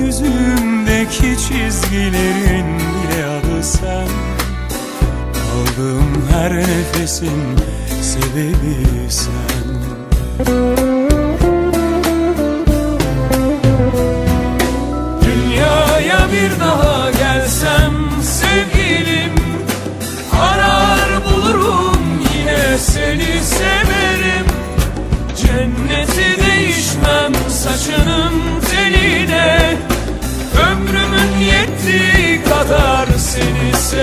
Yüzümdeki çizgilerin bile adı sen. Aldığım her nefesin sebebi sen. Dünyaya bir daha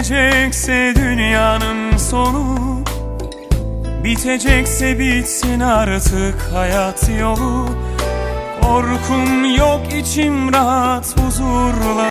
gelecekse dünyanın sonu Bitecekse bitsin artık hayat yolu. Korkum yok içim rahat huzurla